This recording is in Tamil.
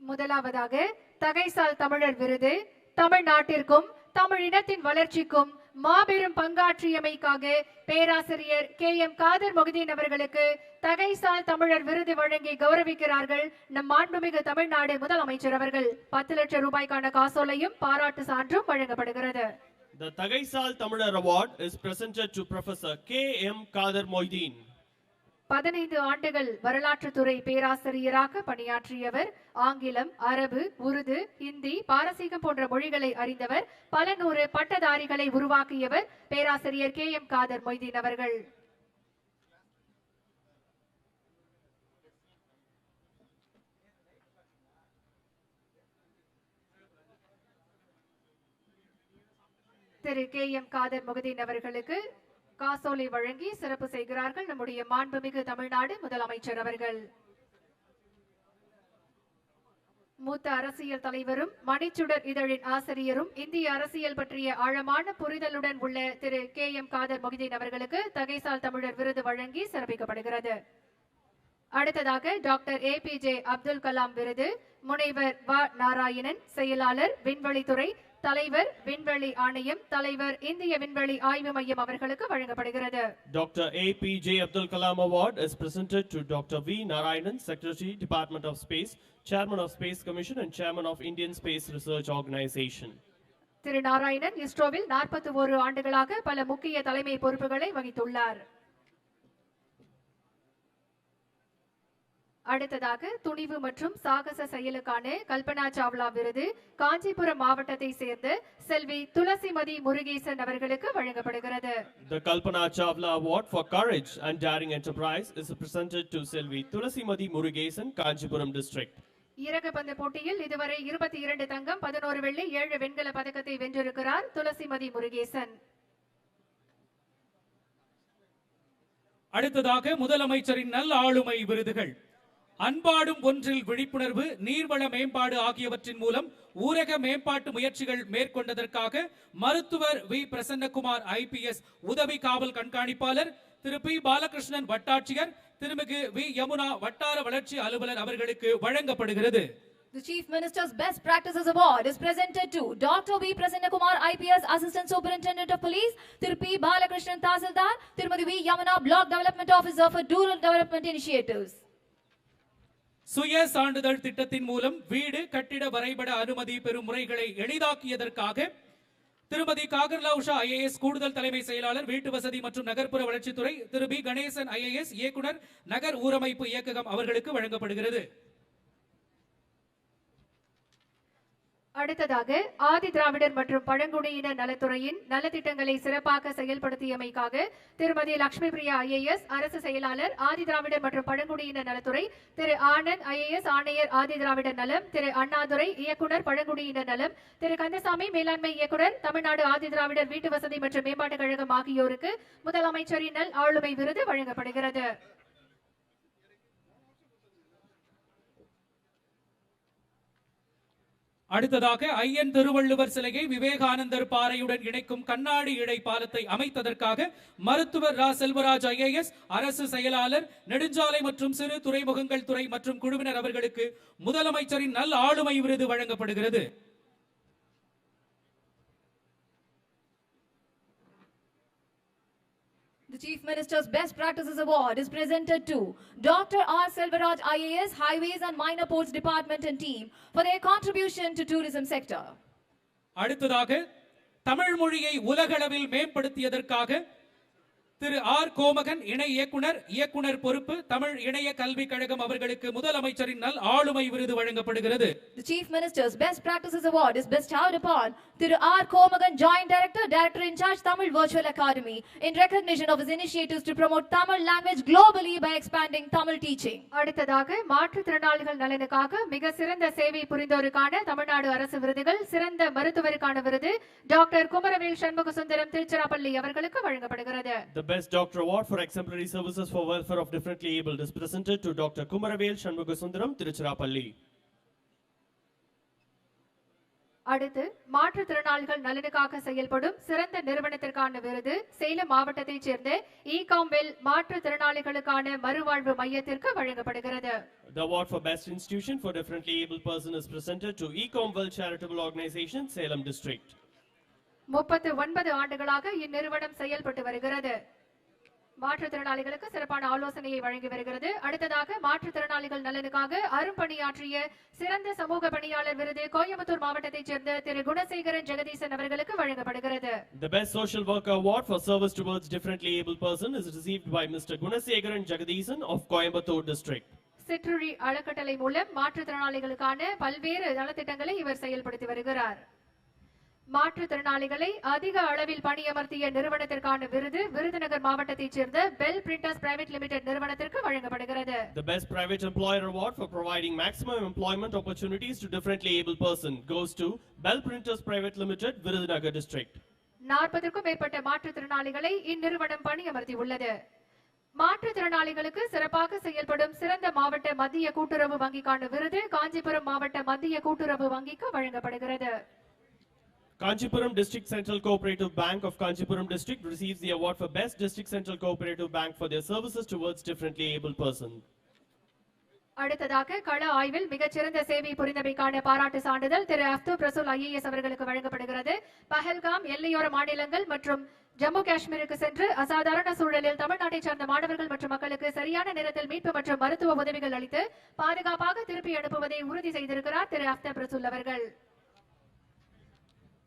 முதலாவதாக தகைசால் தமிழர் விருது தமிழ்நாட்டிற்கும் தமிழ் இனத்தின் வளர்ச்சிக்கும் மாபெரும் பங்காற்றியமைக்காக பேராசிரியர் கே எம் காதர் மொஹிதீன் அவர்களுக்கு தகைசால் தமிழர் விருது வழங்கி கௌரவிக்கிறார்கள் நம் மாண்புமிகு தமிழ்நாடு முதலமைச்சர் அவர்கள் பத்து லட்சம் ரூபாய்க்கான காசோலையும் பாராட்டு சான்றும் வழங்கப்படுகிறது The Tagaisal Tamil Award is presented to Professor K. M. Kader Moideen. பதினைந்து ஆண்டுகள் வரலாற்றுத்துறை பேராசிரியராக பணியாற்றியவர் ஆங்கிலம் அரபு உருது இந்தி பாரசீகம் போன்ற மொழிகளை அறிந்தவர் பல நூறு பட்டதாரிகளை உருவாக்கியவர் பேராசிரியர் கே. எம். காதர் மொய்தீன் அவர்கள். திரு. கே. எம். காதர் முகதீன் அவர்களுக்கு காசோலை வழங்கி சிறப்பு செய்கிறார்கள் நம்முடைய மாண்புமிகு தமிழ்நாடு முதலமைச்சர் அவர்கள். மூத்த அரசியல் தலைவரும் மணிச்சுடர் இதழின் ஆசிரியரும் இந்திய அரசியல் பற்றிய ஆழமான புரிதலுடன் உள்ள திரு கே எம் காதர் மொஹிதீன் அவர்களுக்கு தகைசால் தமிழர் விருது வழங்கி சிறப்பிக்கப்படுகிறது. அடுத்ததாக doctor A P J Abdul Kalam விருது முனைவர் வ. நாராயணன் செயலாளர் விண்வெளித்துறை தலைவர் விண்வெளி ஆணையம் தலைவர் இந்திய விண்வெளி ஆய்வு மையம் அவர்களுக்கு வழங்கப்படுகிறது Dr. A. P. J. Abdul Kalam Award is presented to Dr. V. Narayanan, Secretary, Department of Space, Chairman of Space Commission and Chairman of Indian Space Research Organization. திரு நாராயணன் இஸ்ரோவில் நாற்பத்தி ஒரு ஆண்டுகளாக பல முக்கிய தலைமை பொறுப்புகளை வகித்துள்ளார் அடுத்ததாக துணிவு மற்றும் சாகச செயலுக்கான கல்பனா சாவ்லா விருது காஞ்சிபுரம் மாவட்டத்தை சேர்ந்த செல்வி துளசிமதி முருகேசன் அவர்களுக்கு வழங்கப்படுகிறது. The Kalpana Chawla Award for Courage and Daring Enterprise is presented to Selvi Tulasimadi Murugesan, Kanchipuram District. இறகுப்பந்து போட்டியில் இதுவரை இருபத்தி இரண்டு தங்கம் பதினோரு வெள்ளி ஏழு வெண்கல பதக்கத்தை வென்றிருக்கிறார் துளசிமதி முருகேசன். அடுத்ததாக முதலமைச்சரின் நல் ஆளுமை விருதுகள். அன்பாடும் ஒன்றில் விழிப்புணர்வு நீர்வள மேம்பாடு ஆகியவற்றின் மூலம் ஊரக மேம்பாட்டு முயற்சிகள் மேற்கொண்டதற்காக மருத்துவர் வி பிரசன்னகுமார் ஐபிஎஸ் உதவி காவல் கண்காணிப்பாளர் திரு பி பாலகிருஷ்ணன் வட்டாட்சியர் திருமிகு வி யமுனா வட்டார வளர்ச்சி அலுவலர் அவர்களுக்கு வழங்கப்படுகிறது The Chief Minister's Best Practices Award is presented to Dr. V. Prasannakumar, IPS Assistant Superintendent of Police, Tirupi Balakrishnan Tasildar, Tirumadi V. Yamuna, Block Development Officer for Rural Development Initiatives. சுய சான்றிதழ் திட்டத்தின் மூலம் வீடு கட்டிட வரைபட அனுமதி பெறும் முறைகளை எளிதாக்கியதற்காக திருமதி காகர்லவுஷா ஐஏஎஸ் கூடுதல் தலைமை செயலாளர் வீட்டு வசதி மற்றும் நகர்ப்புற வளர்ச்சித்துறை திரு பி கணேசன் ஐஏஎஸ் இயக்குனர் நகர் ஊரமைப்பு இயக்ககம் அவர்களுக்கு வழங்கப்படுகிறது. அடுத்ததாக ஆதி திராவிடர் மற்றும் பழங்குடியின நலத்துறையின் நலத்திட்டங்களை சிறப்பாக செயல்படுத்தியமைக்காக திருமதி லட்சுமி பிரியா ஐஏஎஸ் அரசு செயலாளர் ஆதி திராவிடர் மற்றும் பழங்குடியின நலத்துறை திரு ஆனந்த் ஐஏஎஸ் ஆணையர் ஆதி திராவிடர் நலம் திரு அண்ணாதுரை இயக்குனர் பழங்குடியினர் நலம் திரு கந்தசாமி மேலாண்மை இயக்குனர் தமிழ்நாடு ஆதி திராவிடர் வீட்டு வசதி மற்றும் மேம்பாட்டுக் கழகம் ஆகியோருக்கு முதலமைச்சரின் நல் ஆளுமை விருது வழங்கப்படுகிறது. அடுத்ததாக ஐயன் திருவள்ளுவர் சிலையை விவேகானந்தர் பாறையுடன் இணைக்கும் கண்ணாடி இழை பாலத்தை அமைத்ததற்காக மருத்துவர் ரா. செல்வராஜ் ஐஏஎஸ் அரசு செயலாளர் நெடுஞ்சாலை மற்றும் சிறு துறைமுகங்கள் துறை மற்றும் குழுவினர் அவர்களுக்கு முதலமைச்சரின் நல் ஆளுமை விருது வழங்கப்படுகிறது. The Chief Minister's Best Practices Award is presented to Dr. R. Selvaraj, IAS, Highways and Minor Ports Department and team for their contribution to tourism sector. அடுத்ததாக தமிழ் மொழியை உலகளவில் மேம்படுத்தியதற்காக திரு ஆர் கோமகன் இணை இயக்குனர் இயக்குனர் பொறுப்பு தமிழ் இணைய கல்விக் கழகம் அவர்களுக்கு முதலமைச்சரின் நல் ஆளுமை விருது வழங்கப்படுகிறது The Chief Minister's Best Practices Award is bestowed upon Thiru R. Komagan, Joint Director, Director in Charge Tamil Virtual Academy, in recognition of his initiatives to promote Tamil language globally by expanding Tamil teaching. அடுத்ததாக மாற்றுத்திறனாளிகள் நலனுக்காக மிக சிறந்த சேவை புரிந்தோருக்கான தமிழ்நாடு அரசு விருதுகள் சிறந்த மருத்துவருக்கான விருது டாக்டர் குமரவேல் சண்முக சுந்தரம் திருச்சிராப்பள்ளி அவர்களுக்கு வழங்கப்படுகிறது Best Doctor Award for Exemplary Services for Welfare of Differently Abled is presented to Dr. Kumaravel Shanmugasundaram, Tiruchirappalli. அடுத்து மாற்றுத்திறனாளிகள் நலனுக்காக செயல்படும் சிறந்த நிறுவனத்திற்கான விருது சேலம் மாவட்டத்தைச் சேர்ந்த இகாம்வெல் மாற்றுத்திறனாளிகளுக்கான மறுவாழ்வு மையத்திற்கு வழங்கப்படுகிறது The award for Best Institution for Differently Able Person is presented to Ecomwell Charitable Organization, Salem District. முப்பத்து ஒன்பது ஆண்டுகளாக இந்நிறுவனம் செயல்பட்டு வருகிறது மாற்றுத்திறனாளிகளுக்கு சிறப்பான ஆலோசனையை வழங்கி வருகிறது அடுத்ததாக மாற்றுத்திறனாளிகள் நலனுக்காக அரும்பணியாற்றிய சிறந்த சமூக பணியாளர் விருது கோயம்புத்தூர் மாவட்டத்தைச் சேர்ந்த திரு குணசேகரன் ஜெகதீசன் அவர்களுக்கு வழங்கப்படுகிறது The Best Social Worker Award for Service Towards Differently Able Person is received by Mr. Gunasegaran Jagadisan of Coimbatore District. சிற்றுழி அறக்கட்டளை மூலம் மாற்றுத்திறனாளிகளுக்கான பல்வேறு நலத்திட்டங்களை இவர் செயல்படுத்தி வருகிறார் மாற்றுத்திறனாளிகளை அதிக அளவில் பணியமர்த்திய நிறுவனத்திற்கான விருது விருதுநகர் மாவட்டத்தைச் சேர்ந்த பெல் பிரிண்டர்ஸ் பிரைவேட் லிமிடெட் நிறுவனத்திற்கு வழங்கப்படுகிறது. The Best Private Employer Award for providing maximum employment opportunities to differently able person goes to Bell Printers Private Limited, Virudhunagar District. நாற்பதுக்கும் மேற்பட்ட மாற்றுத்திறனாளிகளை இந்நிறுவனம் பணியமர்த்தி உள்ளது மாற்றுத்திறனாளிகளுக்கு சிறப்பாக செயல்படும் சிறந்த மாவட்ட மத்திய கூட்டுறவு வங்கிக்கான விருது காஞ்சிபுரம் மாவட்ட மத்திய கூட்டுறவு வங்கிக்கு வழங்கப்படுகிறது. Kanchipuram District Central Cooperative Bank of Kanchipuram District receives the award for Best District Central Cooperative Bank for their services towards differently able person. அடுத்ததாக கள ஆய்வில் மிகச்சிறந்த சேவை புரிந்தமைக்கான பாராட்டு சான்றிதழ் திரு அப்து பிரசுல் ஐஏஎஸ் அவர்களுக்கு வழங்கப்படுகிறது பஹல்காம் எல்லையோர மாநிலங்கள் மற்றும் ஜம்மு காஷ்மீருக்கு சென்று அசாதாரண சூழலில் தமிழ்நாட்டைச் சார்ந்த மாணவர்கள் மற்றும் மக்களுக்கு சரியான நேரத்தில் மீட்பு மற்றும் மருத்துவ உதவிகள் அளித்து பாதுகாப்பாக திருப்பி அனுப்புவதை உறுதி செய்திருக்கிறார் திரு அப்த பிரசுல் அவர்கள்